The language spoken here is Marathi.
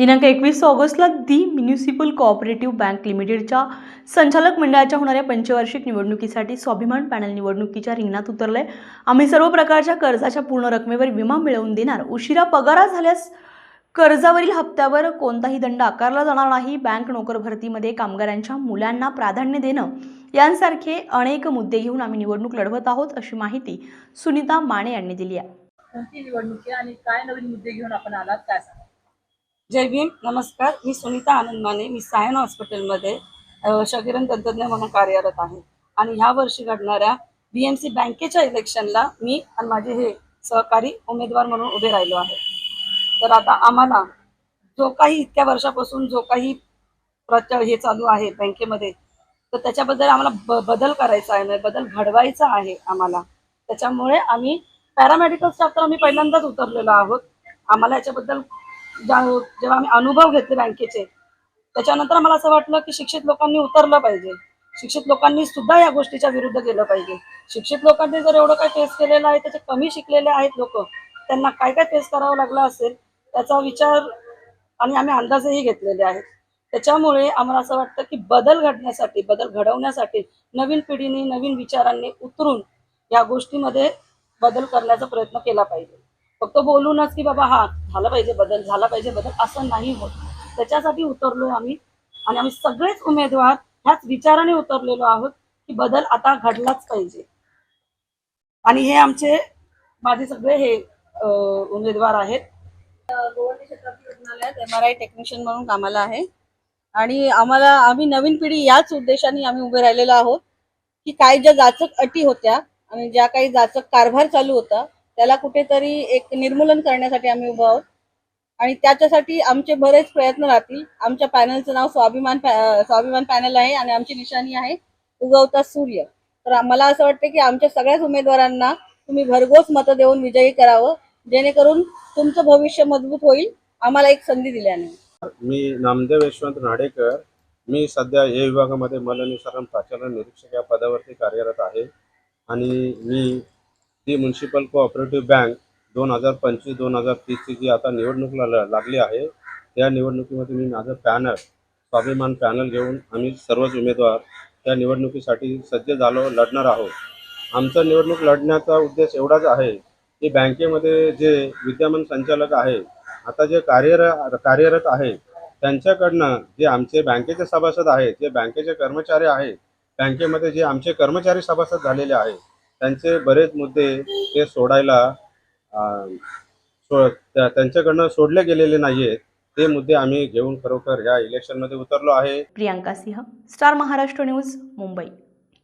दिनांक एकवीस ऑगस्टला दी म्युनिसिपल कोऑपरेटिव्ह बँक लिमिटेडच्या संचालक मंडळाच्या होणाऱ्या पंचवार्षिक निवडणुकीसाठी स्वाभिमान पॅनल निवडणुकीच्या रिंगणात उतरलंय. आम्ही सर्व प्रकारच्या कर्जाच्या पूर्ण रकमेवर विमा मिळवून देणार. उशिरा पगारा झाल्यास कर्जावरील हप्त्यावर कोणताही दंड आकारला जाणार नाही. बँक नोकर भरतीमध्ये कामगारांच्या मुलांना प्राधान्य देणं. यांसारखे अनेक मुद्दे घेऊन आम्ही निवडणूक लढवत आहोत अशी माहिती सुनीता माने यांनी दिली आहे. कोणती निवडणूक आहे आणि काय नवीन मुद्दे घेऊन आपण आलात काय जय भीम नमस्कार. मी सुनीता आनंद माने. मी सायन हॉस्पिटलमध्ये शगिरण तंत्रज्ञ म्हणून कार्यरत आहे. आणि ह्या वर्षी घडणाऱ्या बी एम सी बँकेच्या इलेक्शनला मी आणि माझे हे सहकारी उमेदवार म्हणून उभे राहिलो आहे. तर आता आम्हाला जो काही इतक्या वर्षापासून जो काही प्रच हे चालू आहे बँकेमध्ये तर त्याच्याबद्दल आम्हाला ब बदल करायचा आहे म्हणजे बदल घडवायचा आहे आम्हाला. त्याच्यामुळे आम्ही पॅरामेडिकल स्टाफ तर आम्ही पहिल्यांदाच उतरलेलो आहोत. आम्हाला याच्याबद्दल जेव्हा आम्ही अनुभव घेतले बँकेचे त्याच्यानंतर मला असं वाटलं की शिक्षित लोकांनी उतरलं पाहिजे. शिक्षित लोकांनी सुद्धा या गोष्टीच्या विरुद्ध गेलं पाहिजे. शिक्षित लोकांनी जर एवढं काय फेस केलेलं आहे त्याचे कमी शिकलेले आहेत लोक त्यांना काय काय फेस करावं लागलं असेल त्याचा विचार आणि आम्ही अंदाजही घेतलेले आहेत. त्याच्यामुळे आम्हाला असं वाटतं की बदल घडण्यासाठी बदल घडवण्यासाठी नवीन पिढीने नवीन विचारांनी उतरून या गोष्टीमध्ये बदल करण्याचा प्रयत्न केला पाहिजे. फक्त बोलूनच की बाबा हा झाला पाहिजे बदल झाला पाहिजे बदल असं नाही होत. त्याच्यासाठी उतरलो आम्ही आणि आम्ही सगळेच उमेदवार ह्याच विचाराने उतरलेलो आहोत की बदल आता घडलाच पाहिजे. आणि हे आमचे माझे सगळे हे उमेदवार आहेत. गोवंडी क्षेत्रातील रुग्णालयात एम आर आय टेक्निशियन म्हणून कामाला आहे. आणि आम्हाला आम्ही नवीन पिढी याच उद्देशाने आम्ही उभे राहिलेलो आहोत की काही ज्या जाचक अटी होत्या आणि ज्या काही जाचक कारभार चालू होता त्याला कुठेतरी एक निर्मूलन करण्यासाठी आम्ही उभं आहोत. आणि त्याच्यासाठी आमचे बरेच प्रयत्न राहतील. आमच्या पॅनलचं नाव स्वाभिमान पॅ- स्वाभिमान पॅनल आहे आणि आमची निशाणी आहे उगवता सूर्य. तर आम्हाला असं वाटतं की आमच्या सगळ्याच उमेदवारांना तुम्ही भरघोस मतं देऊन विजयी करावं. जेणेकरून तुमचं भविष्य मजबूत होईल. आम्हाला एक संधी दिल्याने. मी नामदेव यशवंत नाडेकर. मी सध्या ए विभागामध्ये मलनिसरण प्राचार्य निरीक्षक या पदावरती कार्यरत आहे. आणि मी ही म्युन्सिपल कोऑपरेटिव्ह बँक दोन हजार पंचवीस दोन हजार तीसची जी आता निवडणूक लागली आहे त्या निवडणुकीमध्ये मी माझं पॅनल स्वाभिमान पॅनल घेऊन आम्ही सर्वच उमेदवार त्या निवडणुकीसाठी सज्ज झालो लढणार आहोत. आमचा निवडणूक लढण्याचा उद्देश एवढाच आहे की बँकेमध्ये जे विद्यमान संचालक आहे आता जे कार्यर कार्यरत आहे त्यांच्याकडनं जे आमचे बँकेचे सभासद आहेत जे बँकेचे कर्मचारी आहेत बँकेमध्ये जे आमचे कर्मचारी सभासद झालेले आहेत त्यांचे बरेच मुद्दे ते सोडायला सो त्यांच्याकडनं सोडले गेलेले नाहीयेत. ते मुद्दे आम्ही घेऊन खरोखर या इलेक्शनमध्ये उतरलो आहे. Priyanka Singh star Maharashtra news Mumbai.